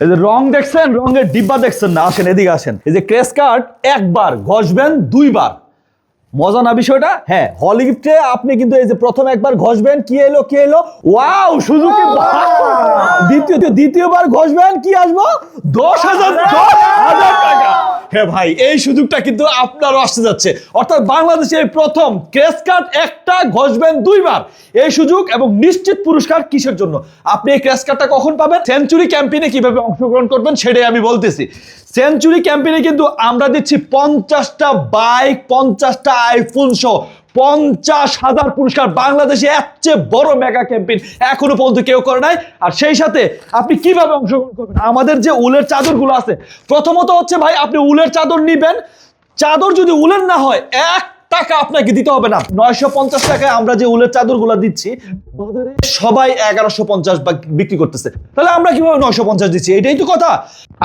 এই যে রং দেখছেন রঙের ডিব্বা দেখছেন না আসেন এদিকে আসেন। এই যে ক্রেস কার্ড একবার ঘষবেন দুইবার। মজা না বিষয়টা? হ্যাঁ হলিউডে আপনি কিন্তু এই যে প্রথম একবার ঘষবেন কি এলো কি এলো? ওয়াও সুজুকি দ্বিতীয় দ্বিতীয়বার ঘষবেন কি আসব? দশ হাজার দশ হ্যাঁ ভাই, এই সুযোগটা কিন্তু আপনারও আসতে যাচ্ছে। অর্থাৎ বাংলাদেশে প্রথম ক্রেস কার্ড একটা ঘষবেন দুইবার। এই সুযোগ এবং নিশ্চিত পুরস্কার কিসের জন্য? আপনি এই ক্রেস কার্ডটা কখন পাবেন? সেঞ্চুরি ক্যাম্পেইনে কীভাবে অংশগ্রহণ করবেন সেটাই আমি বলতেছি। সেঞ্চুরি ক্যাম্পেইনে কিন্তু আমরা দিচ্ছি পঞ্চাশটা বাইক, পঞ্চাশটা আইফোন সহ পঞ্চাশ হাজার পুরস্কার বাংলাদেশে এর চেয়ে বড় মেগা ক্যাম্পেইন এখনও পর্যন্ত কেউ করে নাই। আর সেই সাথে আপনি কীভাবে অংশগ্রহণ করবেন? আমাদের যে উলের চাদরগুলো আছে, প্রথমত হচ্ছে ভাই, আপনি উলের চাদর নিবেন। চাদর যদি উলের না হয়, এক টাকা আপনাকে দিতে হবে না। নয়শো পঞ্চাশ টাকায় আমরা যে উলের চাদর চাদরগুলো দিচ্ছি, সবাই এগারোশো পঞ্চাশ বিক্রি করতেছে। তাহলে আমরা কীভাবে নয়শো পঞ্চাশ দিচ্ছি? এটাই তো কথা।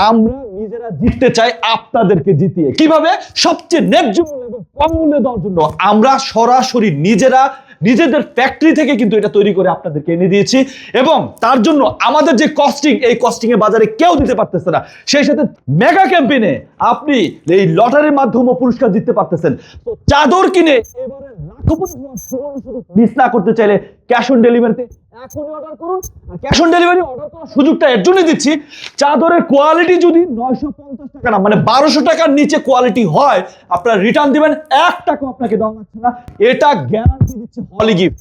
আমরা নিজেরা জিততে চাই আপনাদেরকে জিতিয়ে। কীভাবে? সবচেয়ে ন্যায্য মূল্য এবং কম মূল্যে দেওয়ার জন্য। আমরা সরাসরি নিজেরা নিজেদের ফ্যাক্টরি থেকে কিন্তু এটা তৈরি করে আপনাদেরকে এনে দিয়েছি। এবং তার জন্য আমাদের যে কস্টিং এই কস্টিং এ বাজারে কেউ দিতে পারতেছে না। সেই সাথে মেগা ক্যাম্পেইনে আপনি এই লটারির মাধ্যমে পুরস্কার দিতে পারতেছেন। তো চাদর কিনে এবারে মিস না করতে চাইলে ক্যাশ অন ডেলিভারিতে এখনই অর্ডার করুন। আর ক্যাশ অন ডেলিভারি অর্ডার করার সুযোগটা এর জন্যই দিচ্ছি, চাদরের কোয়ালিটি যদি নয়শো পঞ্চাশ টাকা না মানে বারোশো টাকার নিচে কোয়ালিটি হয়, আপনারা রিটার্ন দিবেন, এক টাকা আপনাকে দেওয়া হচ্ছে না। এটা গ্যারান্টি দিচ্ছে হলি গিফট